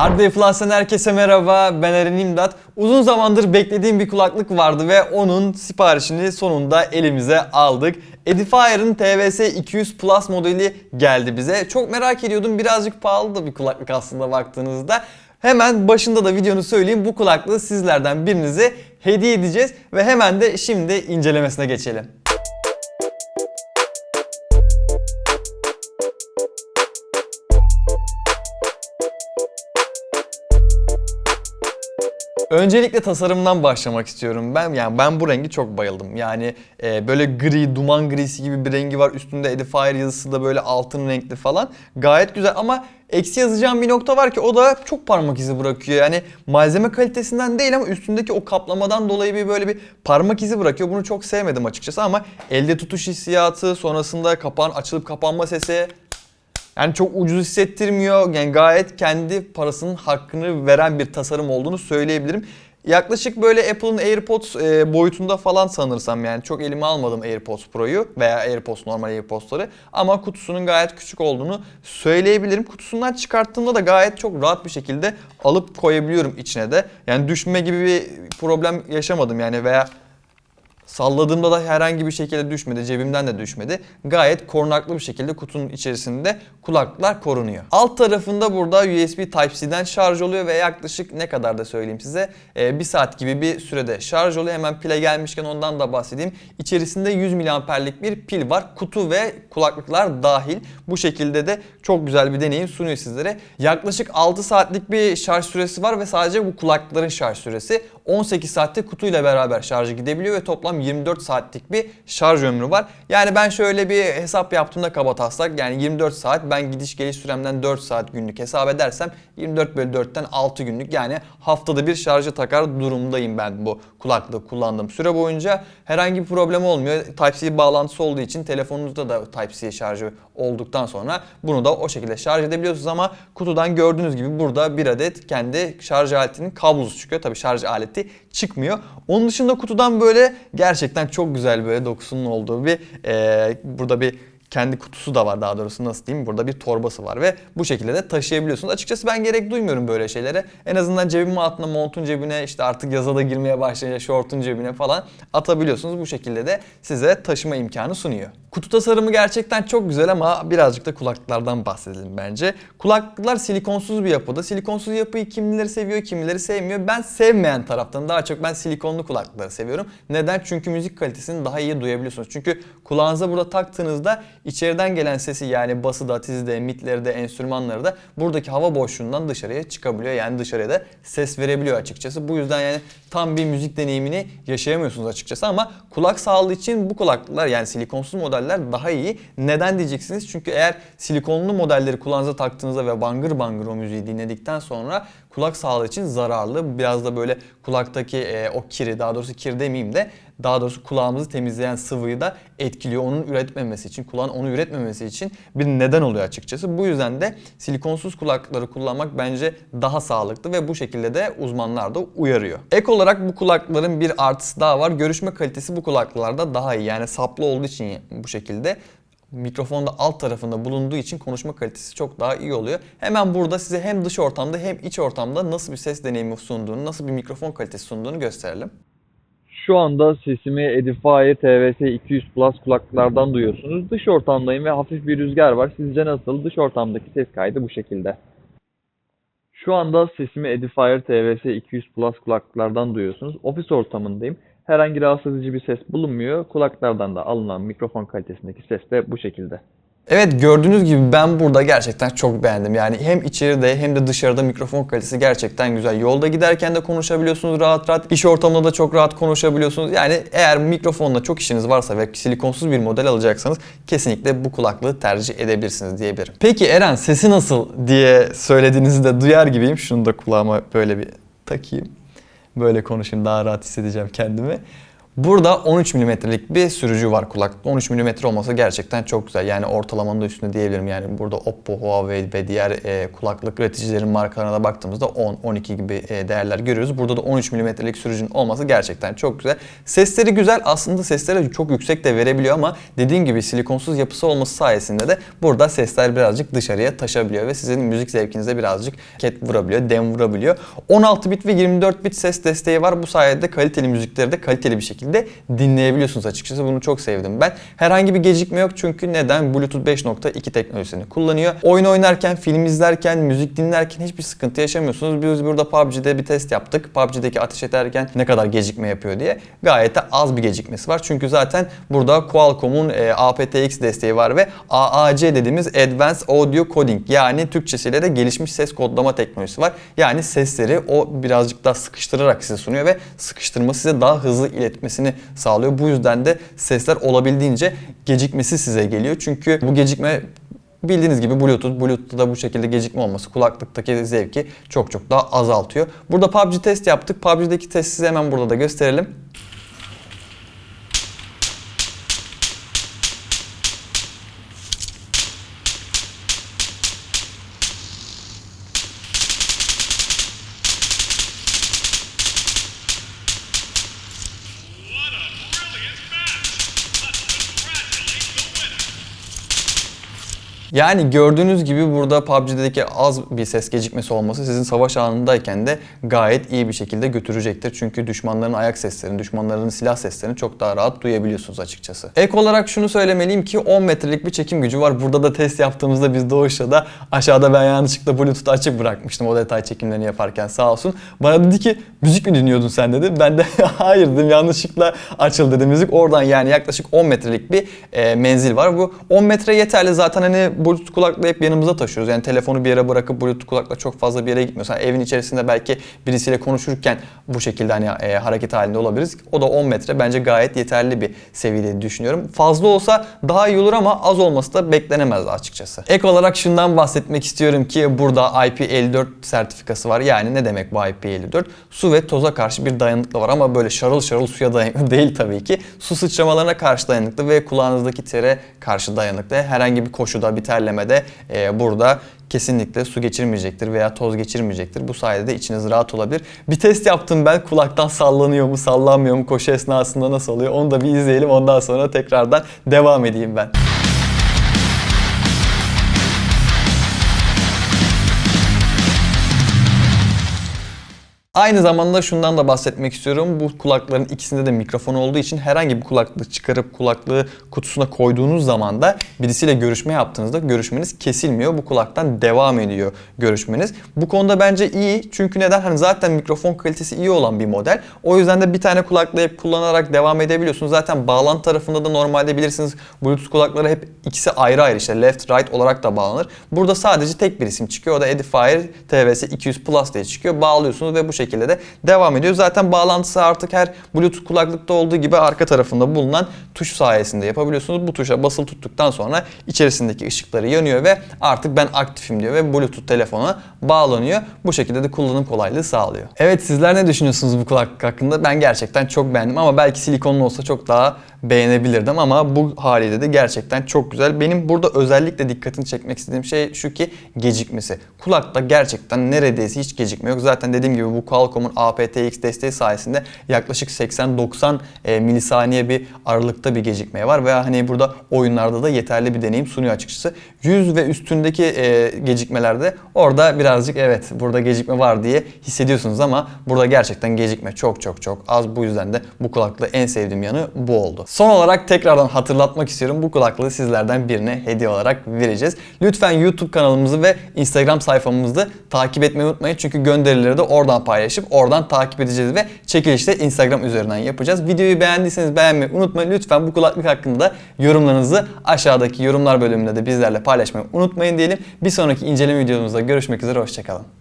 Hardware Plus'tan herkese merhaba. Ben Eren İmdat. Uzun zamandır beklediğim bir kulaklık vardı ve onun siparişini sonunda elimize aldık. Edifier'ın TVS 200 Plus modeli geldi bize. Çok merak ediyordum. Birazcık pahalı da bir kulaklık aslında baktığınızda. Hemen başında da videonu söyleyeyim. Bu kulaklığı sizlerden birinize hediye edeceğiz ve hemen de şimdi incelemesine geçelim. Öncelikle tasarımdan başlamak istiyorum. Ben yani ben bu rengi çok bayıldım. Yani e, böyle gri, duman grisi gibi bir rengi var. Üstünde Edifier yazısı da böyle altın renkli falan. Gayet güzel ama eksi yazacağım bir nokta var ki o da çok parmak izi bırakıyor. Yani malzeme kalitesinden değil ama üstündeki o kaplamadan dolayı bir böyle bir parmak izi bırakıyor. Bunu çok sevmedim açıkçası ama elde tutuş hissiyatı, sonrasında kapağın açılıp kapanma sesi yani çok ucuz hissettirmiyor. Yani gayet kendi parasının hakkını veren bir tasarım olduğunu söyleyebilirim. Yaklaşık böyle Apple'ın AirPods e, boyutunda falan sanırsam yani çok elime almadım AirPods Pro'yu veya AirPods normal AirPods'ları ama kutusunun gayet küçük olduğunu söyleyebilirim. Kutusundan çıkarttığımda da gayet çok rahat bir şekilde alıp koyabiliyorum içine de. Yani düşme gibi bir problem yaşamadım yani veya Salladığımda da herhangi bir şekilde düşmedi, cebimden de düşmedi. Gayet korunaklı bir şekilde kutunun içerisinde kulaklıklar korunuyor. Alt tarafında burada USB Type-C'den şarj oluyor ve yaklaşık ne kadar da söyleyeyim size e, bir saat gibi bir sürede şarj oluyor. Hemen pile gelmişken ondan da bahsedeyim. İçerisinde 100 miliamperlik bir pil var. Kutu ve kulaklıklar dahil. Bu şekilde de çok güzel bir deneyim sunuyor sizlere. Yaklaşık 6 saatlik bir şarj süresi var ve sadece bu kulaklıkların şarj süresi 18 saatte kutuyla beraber şarjı gidebiliyor ve toplam 24 saatlik bir şarj ömrü var. Yani ben şöyle bir hesap yaptığımda kaba taslak yani 24 saat ben gidiş geliş süremden 4 saat günlük hesap edersem 24 bölü 4'ten 6 günlük yani haftada bir şarjı takar durumdayım ben bu kulaklığı kullandığım süre boyunca. Herhangi bir problem olmuyor. Type-C bağlantısı olduğu için telefonunuzda da Type-C şarjı olduktan sonra bunu da o şekilde şarj edebiliyorsunuz ama kutudan gördüğünüz gibi burada bir adet kendi şarj aletinin kablosu çıkıyor. Tabi şarj aleti çıkmıyor. Onun dışında kutudan böyle gerçekten çok güzel böyle dokusunun olduğu bir e, burada bir kendi kutusu da var daha doğrusu nasıl diyeyim burada bir torbası var ve bu şekilde de taşıyabiliyorsunuz. Açıkçası ben gerek duymuyorum böyle şeylere. En azından cebimin altına montun cebine işte artık yaza da girmeye başlayınca şortun cebine falan atabiliyorsunuz. Bu şekilde de size taşıma imkanı sunuyor. Kutu tasarımı gerçekten çok güzel ama birazcık da kulaklıklardan bahsedelim bence. Kulaklıklar silikonsuz bir yapıda. Silikonsuz yapıyı kimileri seviyor, kimileri sevmiyor. Ben sevmeyen taraftan daha çok ben silikonlu kulaklıkları seviyorum. Neden? Çünkü müzik kalitesini daha iyi duyabiliyorsunuz. Çünkü kulağınıza burada taktığınızda içeriden gelen sesi yani bası da, tizi de, mitleri de, enstrümanları da buradaki hava boşluğundan dışarıya çıkabiliyor. Yani dışarıya da ses verebiliyor açıkçası. Bu yüzden yani tam bir müzik deneyimini yaşayamıyorsunuz açıkçası ama kulak sağlığı için bu kulaklıklar yani silikonsuz modeller daha iyi. Neden diyeceksiniz? Çünkü eğer silikonlu modelleri kulağınıza taktığınızda ve bangır bangır o müziği dinledikten sonra kulak sağlığı için zararlı. Biraz da böyle kulaktaki e, o kiri daha doğrusu kir demeyeyim de daha doğrusu kulağımızı temizleyen sıvıyı da etkiliyor. Onun üretmemesi için, kulağın onu üretmemesi için bir neden oluyor açıkçası. Bu yüzden de silikonsuz kulaklıkları kullanmak bence daha sağlıklı ve bu şekilde de uzmanlar da uyarıyor. Ek olarak bu kulaklıkların bir artısı daha var. Görüşme kalitesi bu kulaklıklarda daha iyi. Yani saplı olduğu için bu şekilde mikrofon da alt tarafında bulunduğu için konuşma kalitesi çok daha iyi oluyor. Hemen burada size hem dış ortamda hem iç ortamda nasıl bir ses deneyimi sunduğunu, nasıl bir mikrofon kalitesi sunduğunu gösterelim. Şu anda sesimi Edifier TVS 200 Plus kulaklıklardan duyuyorsunuz. Dış ortamdayım ve hafif bir rüzgar var. Sizce nasıl? Dış ortamdaki ses kaydı bu şekilde. Şu anda sesimi Edifier TVS 200 Plus kulaklıklardan duyuyorsunuz. Ofis ortamındayım. Herhangi rahatsız edici bir ses bulunmuyor. Kulaklardan da alınan mikrofon kalitesindeki ses de bu şekilde. Evet gördüğünüz gibi ben burada gerçekten çok beğendim. Yani hem içeride hem de dışarıda mikrofon kalitesi gerçekten güzel. Yolda giderken de konuşabiliyorsunuz rahat rahat. İş ortamında da çok rahat konuşabiliyorsunuz. Yani eğer mikrofonla çok işiniz varsa ve silikonsuz bir model alacaksanız kesinlikle bu kulaklığı tercih edebilirsiniz diyebilirim. Peki Eren sesi nasıl diye söylediğinizi de duyar gibiyim. Şunu da kulağıma böyle bir takayım. Böyle konuşayım daha rahat hissedeceğim kendimi. Burada 13 mm'lik bir sürücü var kulaklıkta. 13 mm olması gerçekten çok güzel. Yani ortalamanın da üstünde diyebilirim. Yani burada Oppo, Huawei ve diğer e, kulaklık üreticilerin markalarına da baktığımızda 10, 12 gibi e, değerler görüyoruz. Burada da 13 mm'lik sürücünün olması gerçekten çok güzel. Sesleri güzel. Aslında sesleri çok yüksek de verebiliyor ama dediğim gibi silikonsuz yapısı olması sayesinde de burada sesler birazcık dışarıya taşabiliyor ve sizin müzik zevkinize birazcık ket vurabiliyor, dem vurabiliyor. 16 bit ve 24 bit ses desteği var. Bu sayede kaliteli müzikleri de kaliteli bir şekilde dinleyebiliyorsunuz açıkçası. Bunu çok sevdim ben. Herhangi bir gecikme yok çünkü neden? Bluetooth 5.2 teknolojisini kullanıyor. Oyun oynarken, film izlerken, müzik dinlerken hiçbir sıkıntı yaşamıyorsunuz. Biz burada PUBG'de bir test yaptık. PUBG'deki ateş ederken ne kadar gecikme yapıyor diye. Gayet de az bir gecikmesi var. Çünkü zaten burada Qualcomm'un e, aptX desteği var ve AAC dediğimiz Advanced Audio Coding yani Türkçesiyle de gelişmiş ses kodlama teknolojisi var. Yani sesleri o birazcık daha sıkıştırarak size sunuyor ve sıkıştırma size daha hızlı iletmesini sağlıyor. Bu yüzden de sesler olabildiğince gecikmesi size geliyor. Çünkü bu gecikme Bildiğiniz gibi Bluetooth, Bluetooth'ta da bu şekilde gecikme olması kulaklıktaki zevki çok çok daha azaltıyor. Burada PUBG test yaptık. PUBG'deki testi size hemen burada da gösterelim. Yani gördüğünüz gibi burada PUBG'deki az bir ses gecikmesi olması sizin savaş anındayken de gayet iyi bir şekilde götürecektir. Çünkü düşmanların ayak seslerini, düşmanların silah seslerini çok daha rahat duyabiliyorsunuz açıkçası. Ek olarak şunu söylemeliyim ki 10 metrelik bir çekim gücü var. Burada da test yaptığımızda biz Doğuş'la da aşağıda ben yanlışlıkla Bluetooth açık bırakmıştım o detay çekimlerini yaparken sağ olsun. Bana dedi ki müzik mi dinliyordun sen dedi. Ben de hayır dedim yanlışlıkla açıldı dedi müzik. Oradan yani yaklaşık 10 metrelik bir e, menzil var. Bu 10 metre yeterli zaten hani Bluetooth kulaklığı hep yanımıza taşıyoruz. Yani telefonu bir yere bırakıp Bluetooth kulakla çok fazla bir yere gitmiyoruz. Yani evin içerisinde belki birisiyle konuşurken bu şekilde hani e, hareket halinde olabiliriz. O da 10 metre bence gayet yeterli bir seviyede düşünüyorum. Fazla olsa daha iyi olur ama az olması da beklenemez açıkçası. Ek olarak şundan bahsetmek istiyorum ki burada IP54 sertifikası var. Yani ne demek bu IP54? Su ve toza karşı bir dayanıklı var ama böyle şarıl şarıl suya dayanıklı değil tabii ki. Su sıçramalarına karşı dayanıklı ve kulağınızdaki tere karşı dayanıklı. Herhangi bir koşuda, bir terlemede e, burada kesinlikle su geçirmeyecektir veya toz geçirmeyecektir. Bu sayede de içiniz rahat olabilir. Bir test yaptım ben kulaktan sallanıyor mu sallanmıyor mu koşu esnasında nasıl oluyor onu da bir izleyelim ondan sonra tekrardan devam edeyim ben. Aynı zamanda şundan da bahsetmek istiyorum. Bu kulakların ikisinde de mikrofon olduğu için herhangi bir kulaklığı çıkarıp kulaklığı kutusuna koyduğunuz zaman da birisiyle görüşme yaptığınızda görüşmeniz kesilmiyor. Bu kulaktan devam ediyor görüşmeniz. Bu konuda bence iyi. Çünkü neden? Hani zaten mikrofon kalitesi iyi olan bir model. O yüzden de bir tane kulaklığı hep kullanarak devam edebiliyorsunuz. Zaten bağlantı tarafında da normalde bilirsiniz Bluetooth kulakları hep ikisi ayrı ayrı işte left right olarak da bağlanır. Burada sadece tek bir isim çıkıyor. O da Edifier TVS 200 Plus diye çıkıyor. Bağlıyorsunuz ve bu şekilde de devam ediyor. Zaten bağlantısı artık her Bluetooth kulaklıkta olduğu gibi arka tarafında bulunan tuş sayesinde yapabiliyorsunuz. Bu tuşa basılı tuttuktan sonra içerisindeki ışıkları yanıyor ve artık ben aktifim diyor ve Bluetooth telefona bağlanıyor. Bu şekilde de kullanım kolaylığı sağlıyor. Evet sizler ne düşünüyorsunuz bu kulaklık hakkında? Ben gerçekten çok beğendim ama belki silikonlu olsa çok daha beğenebilirdim ama bu haliyle de gerçekten çok güzel. Benim burada özellikle dikkatini çekmek istediğim şey şu ki gecikmesi. Kulakta gerçekten neredeyse hiç gecikme yok. Zaten dediğim gibi bu Qualcomm'un aptX desteği sayesinde yaklaşık 80-90 e, milisaniye bir aralıkta bir gecikmeye var ve hani burada oyunlarda da yeterli bir deneyim sunuyor açıkçası. 100 ve üstündeki e, gecikmelerde orada birazcık evet burada gecikme var diye hissediyorsunuz ama burada gerçekten gecikme çok çok çok az. Bu yüzden de bu kulaklığı en sevdiğim yanı bu oldu. Son olarak tekrardan hatırlatmak istiyorum. Bu kulaklığı sizlerden birine hediye olarak vereceğiz. Lütfen YouTube kanalımızı ve Instagram sayfamızı takip etmeyi unutmayın. Çünkü gönderileri de oradan paylaşıp oradan takip edeceğiz ve çekilişte Instagram üzerinden yapacağız. Videoyu beğendiyseniz beğenmeyi unutmayın. Lütfen bu kulaklık hakkında da yorumlarınızı aşağıdaki yorumlar bölümünde de bizlerle paylaşmayı unutmayın diyelim. Bir sonraki inceleme videomuzda görüşmek üzere. Hoşçakalın.